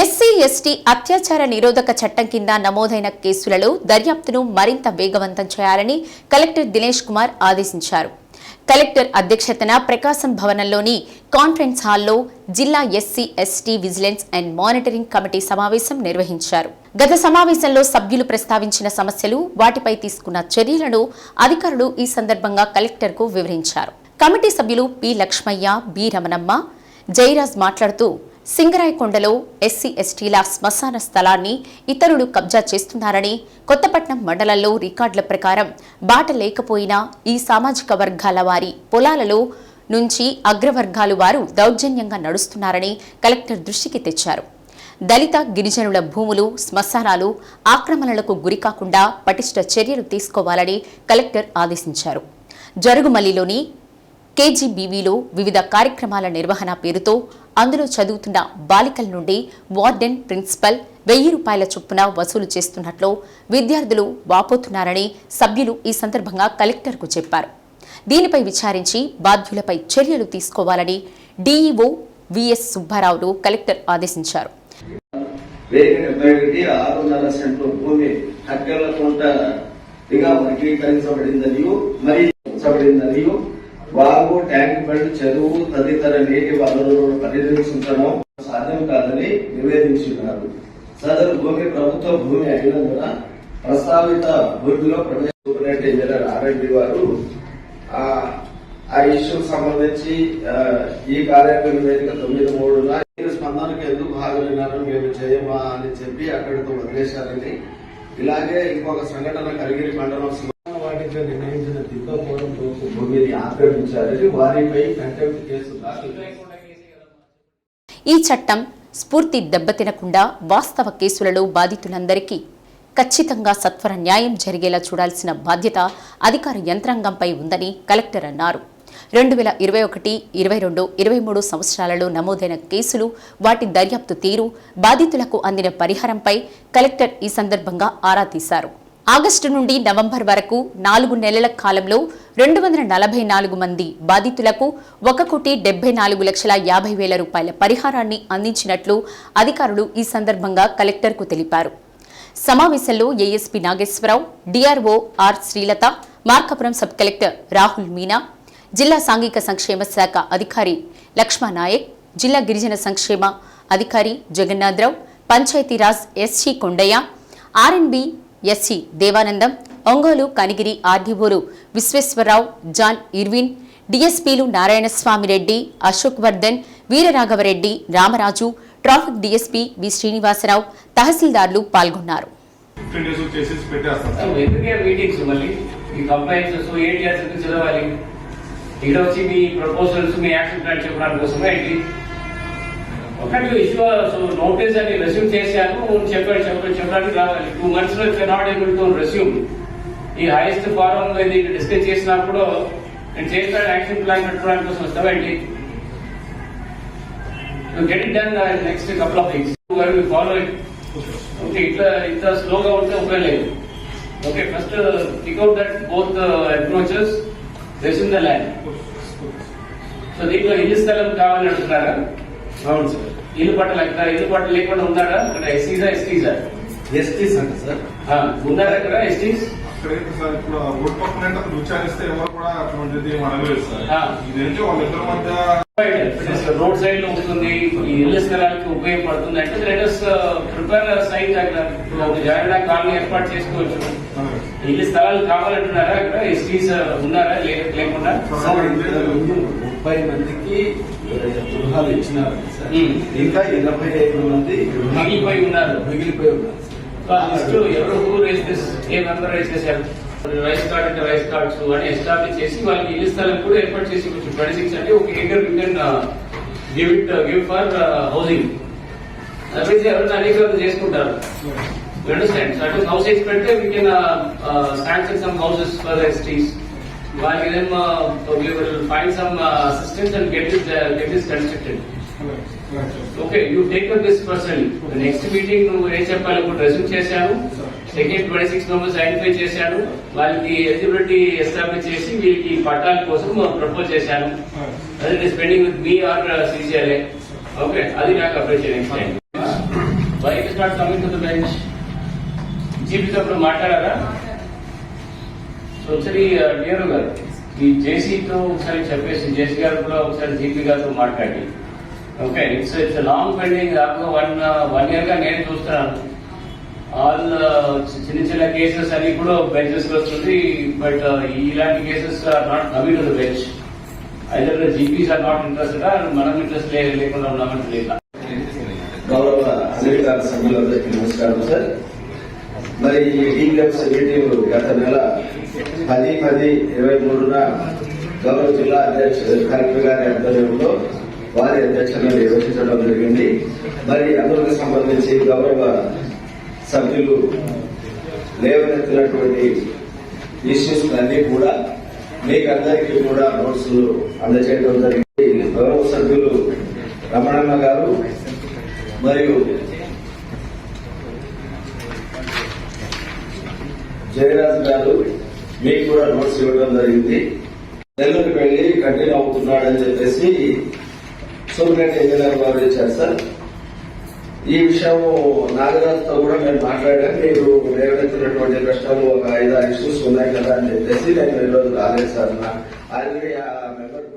SC ST అత్యాచార నిరోధక చట్టం కింద నమోదైన కేసులలో దర్యాప్తును మరింత వేగవంతం చేయాలని కలెక్టర్ దినేష్ కుమార్ ఆదేశించారు. కలెక్టర్ అధ్యక్షతన ప్రకాశం భవనంలోని కాన్ఫరెన్స్ హాల్లో జిల్లా SC ST vigilance and monitoring committee సమావేశం నిర్వహించారు. గత సమావేశంలో సభ్యులు ప్రస్తావించిన సమస్యలు వాటిపై తీసుకున్న చర్యలను అధికారులు ఈ సందర్భంగా కలెక్టర్కు వివరించారు. కమిటీ సభ్యులు పి లక్ష్మయ్య బి రమణమ్మ జయరాజ్ మాట్లాడుతూ సింగరాయకొండలో ఎస్సీ ఎస్టీల శ్మశాన స్థలాన్ని ఇతరులు కబ్జా చేస్తున్నారని కొత్తపట్నం మండలంలో రికార్డుల ప్రకారం బాట లేకపోయినా ఈ సామాజిక వర్గాల వారి పొలాలలో నుంచి అగ్రవర్గాలు వారు దౌర్జన్యంగా నడుస్తున్నారని కలెక్టర్ దృష్టికి తెచ్చారు. దళిత గిరిజనుల భూములు శ్మశానాలు ఆక్రమణలకు గురికాకుండా పటిష్ట చర్యలు తీసుకోవాలని కలెక్టర్ ఆదేశించారు. జరుగుమల్లిలోని కేజీబీవీలో వివిధ కార్యక్రమాల నిర్వహణ పేరుతో అందులో చదువుతున్న బాలికల నుండి వార్డెన్ ప్రిన్సిపల్ వెయ్యి రూపాయల చొప్పున వసూలు చేస్తున్నట్లు విద్యార్థులు వాపోతున్నారని సభ్యులు ఈ సందర్భంగా కలెక్టర్కు చెప్పారు. దీనిపై విచారించి బాధ్యులపై చర్యలు తీసుకోవాలని డీఈఓ విఎస్ సుబ్బారావును కలెక్టర్ ఆదేశించారు. వెయ్యి ఆరున్నర సెంట్లు భూమి వర్గీకరించబడిందనియు మరియు ఉంచబడిందనియు వాగు ట్యాంక్ బండ్ చెరువు తదితర నీటి వనరులను పరిరక్షించడం సాధ్యం కాదని నివేదించున్నారు సదరు భూమి ప్రభుత్వ భూమి అయినందున ప్రస్తావిత భూమిలో ప్రవేశ సూపరింటెండెంట్ ఇంజనీర్ ఆర్ఎండి వారు ఆ ఆ ఇష్యూకి సంబంధించి ఈ కార్యక్రమం వేదిక తొమ్మిది మూడున స్పందనకు ఎందుకు హాజరైనారు మేము చేయమా అని చెప్పి అక్కడితో వదిలేశారని. ఇలాగే ఇంకొక సంఘటన కరిగిరి మండలం వాటిగా నిర్ణయించిన దిబ్బపురం తూర్పు భూమిని ఆక్రమించారని వారిపై కంటెంప్ట్ కేసు దాఖలు ఈ చట్టం స్ఫూర్తి దెబ్బతినకుండా వాస్తవ కేసులలో బాధితులందరికీ ఖచ్చితంగా సత్వర న్యాయం జరిగేలా చూడాల్సిన బాధ్యత అధికార యంత్రాంగంపై ఉందని కలెక్టర్ అన్నారు. రెండు వేల ఇరవై ఒకటి ఇరవై రెండు ఇరవై మూడు సంవత్సరాలలో నమోదైన కేసులు వాటి దర్యాప్తు తీరు బాధితులకు అందిన పరిహారంపై కలెక్టర్ ఈ సందర్భంగా ఆరా తీశారు. ఆగస్టు నుండి నవంబర్ వరకు నాలుగు నెలల కాలంలో రెండు వందల నలభై నాలుగు మంది బాధితులకు ఒక కోటి డెబ్బై నాలుగు లక్షల యాభై వేల రూపాయల పరిహారాన్ని అందించినట్లు అధికారులు ఈ సందర్భంగా కలెక్టర్కు తెలిపారు. సమావేశంలో ASP Nageswara Rao DRO R Srilatha Markapuram sub collector Rahul Meena జిల్లా సాంఘిక సంక్షేమ శాఖ అధికారి లక్ష్మా నాయక్ జిల్లా గిరిజన సంక్షేమ అధికారి Jagannatha Rao Panchayati Raj SE Kondaiah RNB SE Devanandam Ongole Kanigiri ఆర్డీఓలు Visweswara Rao John Irwin డిఎస్పీలు Narayanaswamy Reddy Ashok Vardhan Veeraraghava Reddy Ramaraju traffic DSP V Srinivasa Rao తహసీల్దార్లు పాల్గొన్నారు. ఇక్కడ వచ్చి మీ ప్రపోజల్స్ మీ యాక్షన్ ప్లాన్ చెప్పడానికి కోసమే ఒకటి ఇష్యూ సో నోటీస్ అని resume చేశాను. చెప్పాడు చెప్పాడు చెప్పడానికి రావాలి. టూ మంత్స్లో నాట్ ఏబుల్ టు రెస్యూమ్ ఈ హైయెస్ట్ ఫారం ఇది డిస్కస్ చేసినప్పుడు నేను చేస్తాను యాక్షన్ ప్లాన్ పెట్టుకోవడానికి కోసం వస్తావేంటి get it done next couple of weeks follow it okay ఇట్లా ఇంత స్లోగా ఉంటే ఉపయోగం లేదు. Okay first pick out that both approaches resume the land so దీంట్లో ఇల్లు స్థలం కావాలని అంటున్నారా అవును సార్. ఇల్లు పట్ట లెక్క ఇల్లు పట్ట లేకుండా ఉన్నారా అక్కడ ఎస్టీసా ఎస్టీసా? ఎస్టీస్ అంట సార్. ఉన్నారా అక్కడ ఎస్టీస్? అక్కడైతే సార్. ఇప్పుడు రోడ్ పక్కన విచారిస్తే ఎవరు కూడా అటువంటిది అడగలేదు సార్. ఇదేంటి వాళ్ళిద్దరి మధ్య రోడ్ సైడ్లో ఉంటుంది ఈ ఇల్లు స్థలానికి ఉపయోగపడుతుంది అంటే లెటర్స్ ప్రిపేర్ సైట్ అక్కడ. జాయిన్ కాలనీ ఏర్పాటు చేసుకోవచ్చు. ఇల్లు స్థలాలు కావాలంటున్నారా అక్కడ? ఎస్టీస్ ఉన్నారా? లే- లేకుండా? ముప్పై మందికి గృహాలు ఇచ్చినారు. ఇంకా ఇరవై ఐదు మంది మిగిలిపోయి ఉన్నారు. మిగిలిపోయి ఉన్నారు ఎవరు రేస్ ఏ మెంబర్ రేస్ చేశారు? రైస్ కార్డ్ అంటే రైస్ కార్డ్స్ అని ఎస్టాబ్లిష్ చేసి వాళ్ళకి ఇల్లు స్థలం కూడా ఏర్పాటు చేసి ఇవ్వచ్చు. ట్వంటీ సిక్స్ అంటే ఒక acre you can give it give for housing అట్లయితే ఎవరైనా అనేక చేసుకుంటారు. అండర్స్టాండ్ సో అటు హౌస్ ఎక్స్ పెడితే we can sanction some houses for STs వాళ్ళకి ఏదైనా find some assistance and get is get is constructed okay you take up this person next meeting నువ్వు ఏం చెప్పాలి ఇప్పుడు రెజ్యూమ్ చేశాను. Second twenty six members identify చేశాను వాళ్ళకి ఎలిజిబిలిటీ ఎస్టాబ్లిష్ చేసి వీళ్ళకి పట్టాల కోసం ప్రపోజ్ చేశాను. అదే spending with me or CCLA okay అది నాకు appreciate not coming to the bench జీపీతో ఇప్పుడు మాట్లాడారా? సో ఒకసారి uh, నేరు గారు ఈ జేసీతో ఒకసారి చెప్పేసి జేసీ గారు కూడా ఒకసారి జీపీ గారితో మాట్లాడి. Okay it's it's long pending దాకా వన్ వన్ ఇయర్గా నేను చూస్తున్నాను. ఆల్ చిన్న చిన్న కేసెస్ అన్ని కూడా బెంచెస్ వస్తుంది. బట్ ఇలాంటి cases are not coming to bench either GPs are not interested మనం ఇంట్రెస్ట్ లేకుండా ఉన్నామని లేదా గౌరవ అధికార సభ్యులందరికీ నమస్కారం సార్. మరి ఈ డీలక్స్ మీటింగ్ గత నెల పది పది ఇరవై మూడున గౌరవ జిల్లా అధ్యక్షుడు కలెక్టర్ గారి ఆధ్వర్యంలో వారి అధ్యక్షతన నిర్వహించడం జరిగింది. మరి అందుకు సంబంధించి గౌరవ సభ్యులు లేవనెత్తినటువంటి ఇష్యూస్లన్నీ కూడా మీకు అందరికీ కూడా నోట్స్ అందజేయడం జరిగింది. గౌరవ సభ్యులు రమణమ్మ గారు మరియు జయరాజ్ గారు మీకు కూడా నోట్స్ ఇవ్వడం జరిగింది. నెల్లూరుకి వెళ్ళి కంటిన్యూ అవుతున్నాడని చెప్పేసి సూపరింటెండెంట్ ఇంజనీర్ గారు ఇచ్చారు సార్. ఈ విషయము నాగరాజుతో కూడా నేను మాట్లాడాను. మీరు లేవనెత్తినటువంటి ప్రశ్నలు ఒక ఐదు ఆరు ఇష్యూస్ ఉన్నాయి కదా అని చెప్పేసి నేను ఈరోజు రాలేదు సార్. నా- ఆల్రెడీ ఆ మెంబర్